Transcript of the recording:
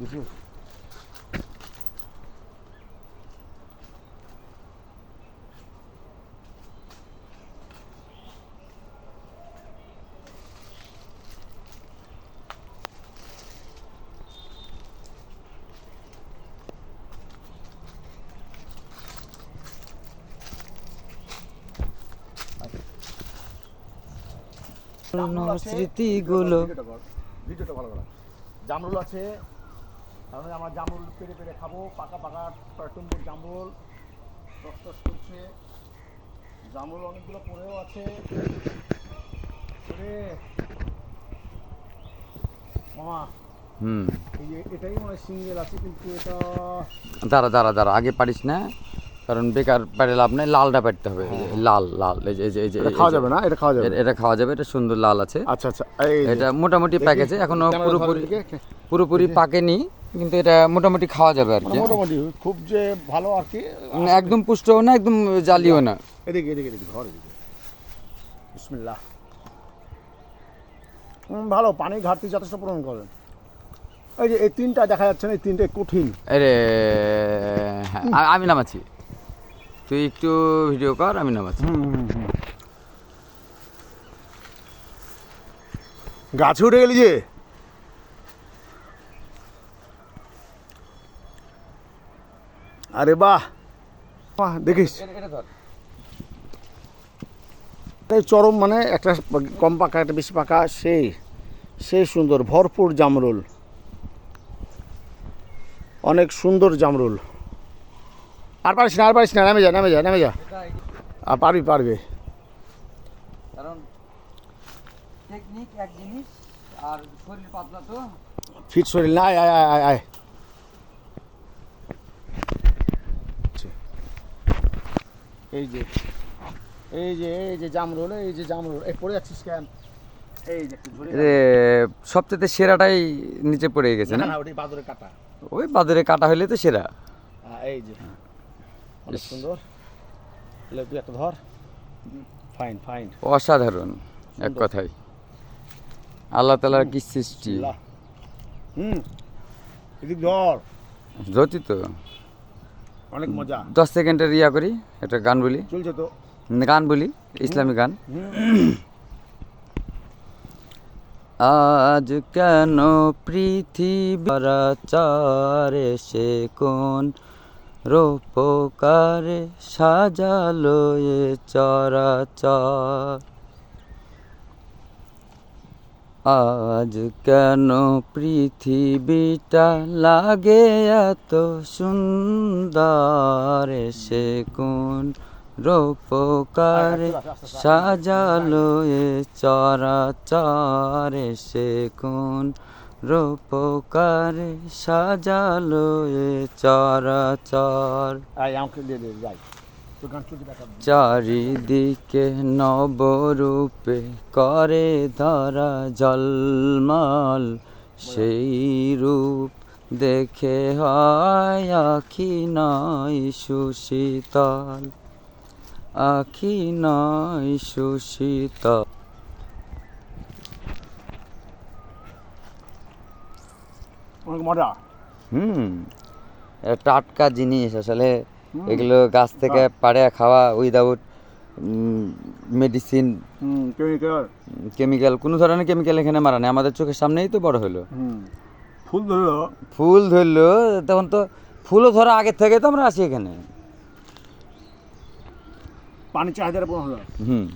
বেশি স্মৃতিগুলো ভিডিওটা ভালো কর। জামরুল আছে তাহলে আমরা জামরুল পেরে পেরে খাব পাকা পাকা টুম্বুর জামরুল। টস করছে জামরুল অনেকগুলো পড়েও আছে। মামা হুম। এটাই মনে হয় সিঙ্গেল আছে কিন্তু এটা দাঁড়া দাঁড়া দাঁড়া আগে পারিস না কারণ বেকার পারে লাভ নাই লালটা পারতে হবে। লাল লাল এই যে এই যে খাওয়া যাবে না? এটা খাওয়া যাবে এটা খাওয়া যাবে এটা সুন্দর লাল আছে। আচ্ছা আচ্ছা এটা মোটামুটি প্যাকেজে এখনও পুরোপুরি পুরোপুরি পাকেনি। কিন্তু এটা মোটামুটি খাওয়া যাবে আর কি। মানে মোটামুটি খুব যে ভালো আর কি মানে একদম পুষ্টও না একদম জালিও না। এদিকে এদিকে এদিকে ঘর এদিকে। বিসমিল্লাহ। হুম, ভালো পানির ঘাটতি যথেষ্ট পূরণ করেন এই যে এই তিনটা দেখা যাচ্ছে না এই তিনটে কঠিন। আরে হ্যাঁ, আমি নামাচ্ছি। তুই একটু ভিডিও কর আমি নামাচ্ছি। গাছে উঠে গেলি যে? আরে বাহ। বাহ দেখিস। এই চরম মানে একটা কম পাকা একটা বেশি পাকা সেই সেই সুন্দর ভরপুর জামরুল। অনেক সুন্দর জামরুল। আর পারিস না আর পারিস না নামে যা নামে যা নামে যা। আর পারবি পারবে। কারণ টেকনিক এক জিনিস আর শরীর পাতলা তো। ফিট শরীর না আয় আয় আয় আয়। এই যে এই যে এই যে জামরুল এই যে জামরুল। এই পড়ে যাচ্ছিস কেন? এই যে রে সবচেয়ে সেরাটাই নিচে পড়ে গেছে না ওটি বাদরে কাটা। ওই বাজারে কাটা হইলে তো সেরা। হ্যাঁ, এই যে। অনেক সুন্দর। তুই একটা ধর। Fine fine. অসাধারণ এক। কথায়। আল্লাহ তালার কি সৃষ্টি। হুম। এদিক ধর। জ্যোতি তো। অনেক মজা। দশ সেকেন্ডের ইয়া করি একটা গান বলি। চলছে তো? গান বলি ইসলামী গান। আজ কেন পৃথিবীরা চারে সে কোন রূপকারে সাজালো এ চরাচর? আজ কেন পৃথিবীটা লাগে এত সুন্দর? সে কোন রূপকারে সাজালো এ চরাচরে? সে কোন রূপকারে সাজালো এ চরাচর? আমাকে দিয়ে যাই। চারিদিকে নবরূপে করে ধরা জলমল সেই রূপ দেখে হয় আখি নয় সুশীতল আখি নয় সুশীতল। অনেক মজা। হুম এটা টাটকা জিনিস আসলে এগুলো গাছ থেকে পাড়ে খাওয়া উইদাউট মেডিসিন কেমিক্যাল কেমিক্যাল কোনো ধরনের কেমিক্যাল এখানে মারা নেই। আমাদের চোখের সামনেই তো বড় হলো। ফুল ধরলো? ফুল ধরলো তখন তো ফুলও ধরা আগের থেকে তো আমরা আসি এখানে। পানি চাহিদা হলো। হুম।